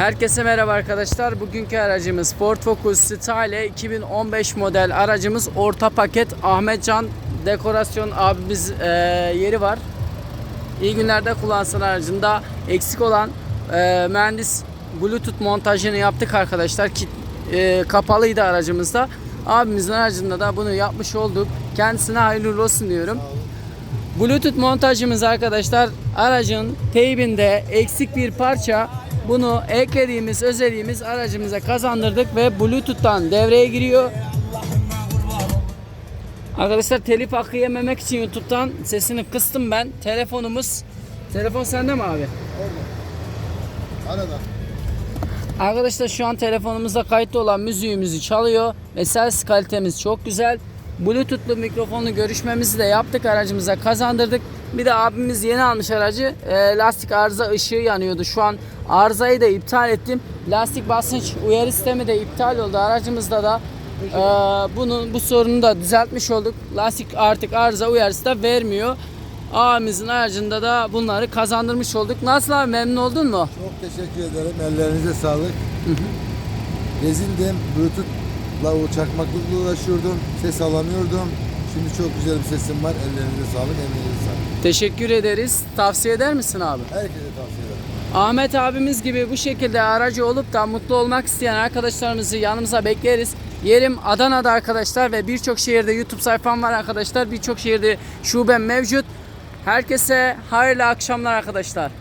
Herkese merhaba arkadaşlar. Bugünkü aracımız Ford Focus Style 2015 model aracımız orta paket Ahmetcan dekorasyon abimiz e, yeri var. İyi günlerde kullansın aracında eksik olan e, mühendis Bluetooth montajını yaptık arkadaşlar. Ki, e, kapalıydı aracımızda. Abimizin aracında da bunu yapmış olduk. Kendisine hayırlı olsun diyorum. Bluetooth montajımız arkadaşlar aracın teybinde eksik bir parça bunu eklediğimiz özelliğimiz aracımıza kazandırdık ve Bluetooth'tan devreye giriyor. Arkadaşlar telif hakkı yememek için YouTube'dan sesini kıstım ben. Telefonumuz Telefon sende mi abi? Arada. Arkadaşlar şu an telefonumuzda kayıtlı olan müziğimizi çalıyor ve ses kalitemiz çok güzel. Bluetooth'lu mikrofonlu görüşmemizi de yaptık aracımıza kazandırdık. Bir de abimiz yeni almış aracı. E, lastik arıza ışığı yanıyordu. Şu an arızayı da iptal ettim. Lastik basınç uyarı sistemi de iptal oldu. Aracımızda da e, bunun bu sorunu da düzeltmiş olduk. Lastik artık arıza uyarısı da vermiyor. Abimizin aracında da bunları kazandırmış olduk. Nasıl abi memnun oldun mu? Çok teşekkür ederim. Ellerinize sağlık. Rezindim. Bluetooth'la o çakmaklıkla uğraşıyordum. Ses alamıyordum. Şimdi çok güzel bir sesim var. Ellerinize sağlık. Emeğinize sağlık. Teşekkür ederiz. Tavsiye eder misin abi? Herkese tavsiye ederim. Ahmet abimiz gibi bu şekilde aracı olup da mutlu olmak isteyen arkadaşlarımızı yanımıza bekleriz. Yerim Adana'da arkadaşlar ve birçok şehirde YouTube sayfam var arkadaşlar. Birçok şehirde şubem mevcut. Herkese hayırlı akşamlar arkadaşlar.